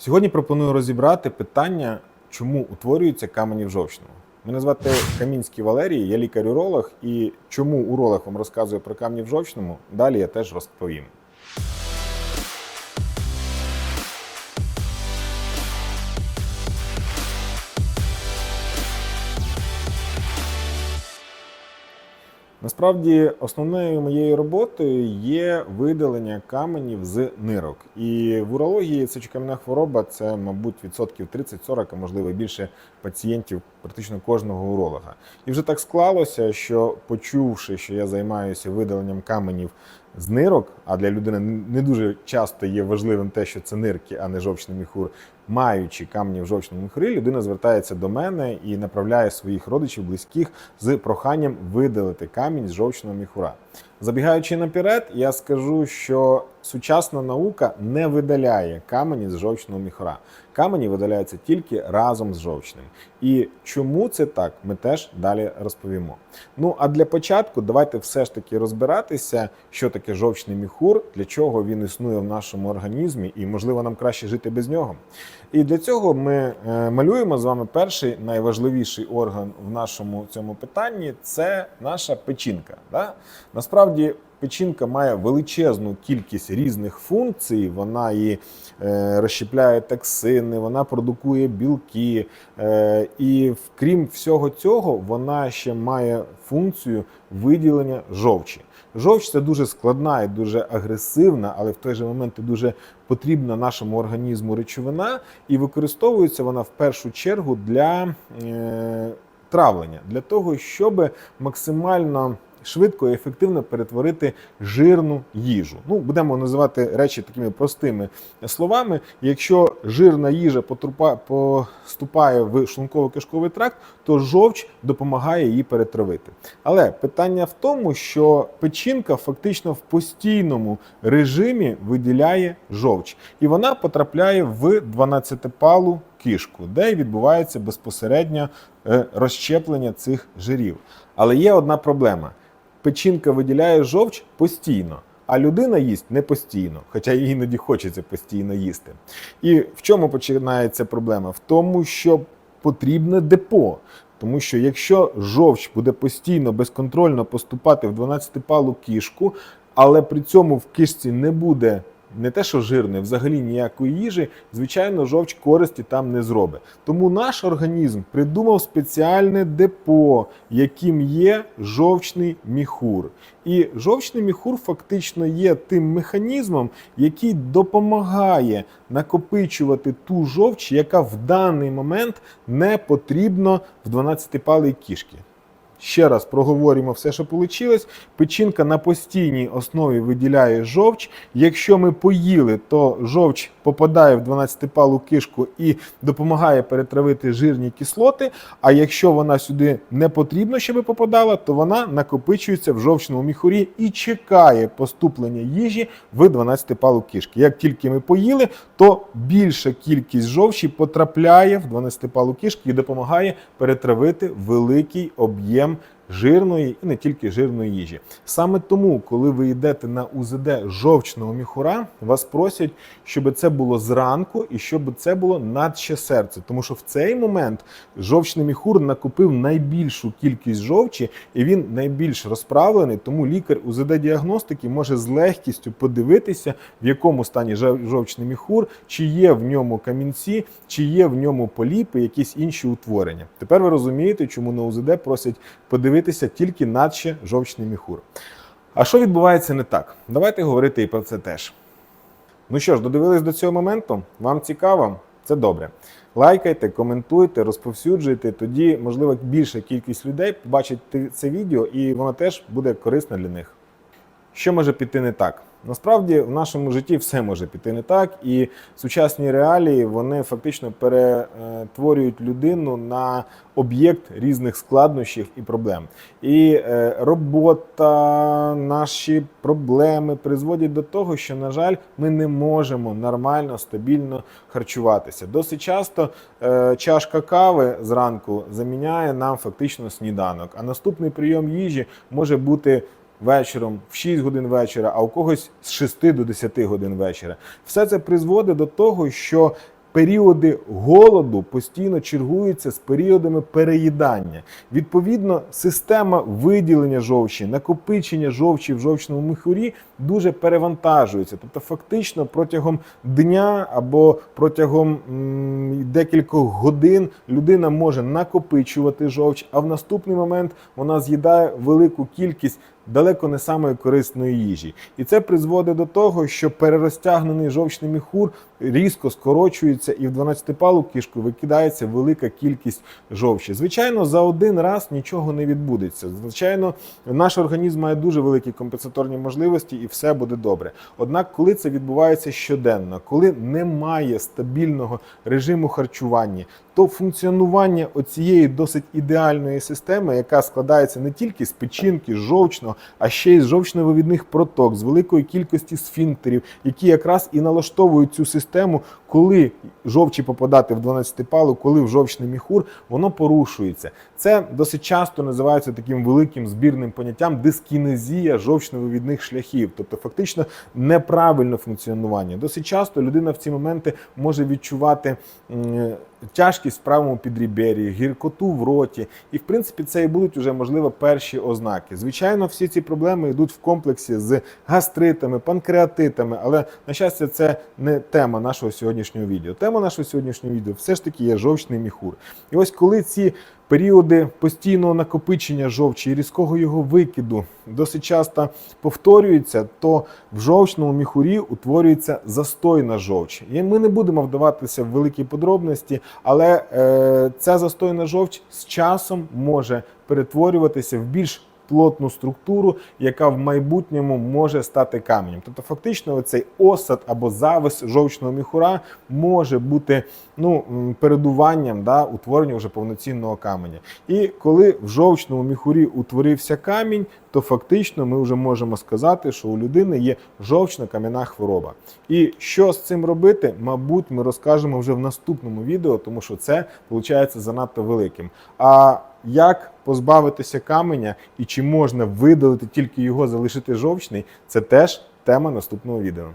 Сьогодні пропоную розібрати питання, чому утворюються камені в жовчному. Мене звати Камінський Валерій, я лікар-уролог, і чому уролог вам розказує про камні в жовчному, далі я теж розповім. Насправді, основною моєю роботою є видалення каменів з нирок. І в урології сечокам'яна хвороба це, мабуть, відсотків 30-40, а можливо більше пацієнтів практично кожного уролога. І вже так склалося, що почувши, що я займаюся видаленням каменів з нирок, а для людини не дуже часто є важливим те, що це нирки, а не жовчний міхур, маючи камні в жовчному міхурі, людина звертається до мене і направляє своїх родичів, близьких з проханням видалити камінь з жовчного міхура. Забігаючи наперед, я скажу, що сучасна наука не видаляє камені з жовчного міхура. Камені видаляються тільки разом з жовчним. І чому це так, ми теж далі розповімо. Ну а для початку давайте все ж таки розбиратися, що таке жовчний міхур, для чого він існує в нашому організмі, і можливо нам краще жити без нього. І для цього ми е, малюємо з вами перший найважливіший орган в нашому цьому питанні це наша печінка. Да? Насправді. Печінка має величезну кількість різних функцій. Вона і е, розщепляє токсини, вона продукує білки. Е, і крім всього цього, вона ще має функцію виділення жовчі. Жовч це дуже складна і дуже агресивна, але в той же момент і дуже потрібна нашому організму речовина, і використовується вона в першу чергу для е, травлення, для того, щоб максимально швидко і ефективно перетворити жирну їжу. Ну, будемо називати речі такими простими словами. Якщо жирна їжа поступає в шлунково-кишковий тракт, то жовч допомагає її перетравити. Але питання в тому, що печінка фактично в постійному режимі виділяє жовч, і вона потрапляє в 12-палу кишку, де відбувається безпосередньо е, розщеплення цих жирів. Але є одна проблема: печінка виділяє жовч постійно. А людина їсть не постійно, хоча їй іноді хочеться постійно їсти. І в чому починається проблема? В тому, що потрібне депо. Тому що якщо жовч буде постійно безконтрольно поступати в 12-палу кішку, але при цьому в кишці не буде не те, що жирне, взагалі ніякої їжі, звичайно, жовч користі там не зробить. Тому наш організм придумав спеціальне депо, яким є жовчний міхур. І жовчний міхур фактично є тим механізмом, який допомагає накопичувати ту жовч, яка в даний момент не потрібна в 12-палій кішки. Ще раз проговоримо все, що вийшло. Печінка на постійній основі виділяє жовч. Якщо ми поїли, то жовч попадає в 12-палу кишку і допомагає перетравити жирні кислоти. А якщо вона сюди не потрібно, щоб попадала, то вона накопичується в жовчному міхурі і чекає поступлення їжі в 12-палу кишки. Як тільки ми поїли, то більша кількість жовчі потрапляє в 12-палу кишки і допомагає перетравити великий об'єм program жирної і не тільки жирної їжі. Саме тому, коли ви йдете на УЗД жовчного міхура, вас просять, щоб це було зранку і щоб це було надще серце. Тому що в цей момент жовчний міхур накопив найбільшу кількість жовчі, і він найбільш розправлений. Тому лікар УЗД-діагностики може з легкістю подивитися, в якому стані жовчний міхур, чи є в ньому камінці, чи є в ньому поліпи, якісь інші утворення. Тепер ви розумієте, чому на УЗД просять подивитися тільки наче жовчний міхур. А що відбувається не так? Давайте говорити і про це теж. Ну що ж, додивились до цього моменту? Вам цікаво? Це добре. Лайкайте, коментуйте, розповсюджуйте. Тоді, можливо, більша кількість людей побачить це відео, і воно теж буде корисне для них. Що може піти не так? Насправді в нашому житті все може піти не так, і сучасні реалії вони фактично перетворюють людину на об'єкт різних складнощів і проблем. І е, робота, наші проблеми призводять до того, що, на жаль, ми не можемо нормально, стабільно харчуватися. Досить часто е, чашка кави зранку заміняє нам фактично сніданок, а наступний прийом їжі може бути вечором в 6 годин вечора, а у когось з 6 до 10 годин вечора. Все це призводить до того, що періоди голоду постійно чергуються з періодами переїдання. Відповідно, система виділення жовчі, накопичення жовчі в жовчному міхурі дуже перевантажується. Тобто, фактично протягом дня або протягом м, декількох годин людина може накопичувати жовч, а в наступний момент вона з'їдає велику кількість далеко не самої корисної їжі. І це призводить до того, що перерозтягнений жовчний міхур різко скорочується, і в 12-палу кишку викидається велика кількість жовчі. Звичайно, за один раз нічого не відбудеться. Звичайно, наш організм має дуже великі компенсаторні можливості, і все буде добре. Однак, коли це відбувається щоденно, коли немає стабільного режиму харчування, то функціонування оцієї досить ідеальної системи, яка складається не тільки з печінки, з жовчного, а ще й з жовчно-вивідних проток, з великої кількості сфінктерів, які якраз і налаштовують цю систему, коли жовчі попадати в 12-палу, коли в жовчний міхур, воно порушується. Це досить часто називається таким великим збірним поняттям дискінезія жовчно-вивідних шляхів, тобто фактично неправильне функціонування. Досить часто людина в ці моменти може відчувати тяжкість в правому підрібері, гіркоту в роті. І в принципі це і будуть вже можливо перші ознаки. Звичайно, всі ці проблеми йдуть в комплексі з гастритами, панкреатитами, але на щастя, це не тема нашого сьогоднішнього відео. Тема нашого сьогоднішнього відео все ж таки є жовчний міхур. І ось коли ці періоди постійного накопичення жовчі і різкого його викиду досить часто повторюються, то в жовчному міхурі утворюється застойна жовч. І ми не будемо вдаватися в великі подробності, але е, ця застойна жовч з часом може перетворюватися в більш плотну структуру, яка в майбутньому може стати каменем. Тобто, фактично, цей осад або завис жовчного міхура може бути ну, передуванням да, утворення вже повноцінного каменя. І коли в жовчному міхурі утворився камінь, то фактично ми вже можемо сказати, що у людини є жовчно-кам'яна хвороба. І що з цим робити, мабуть, ми розкажемо вже в наступному відео, тому що це виходить занадто великим. А як позбавитися каменя і чи можна видалити тільки його, залишити жовчний, це теж тема наступного відео.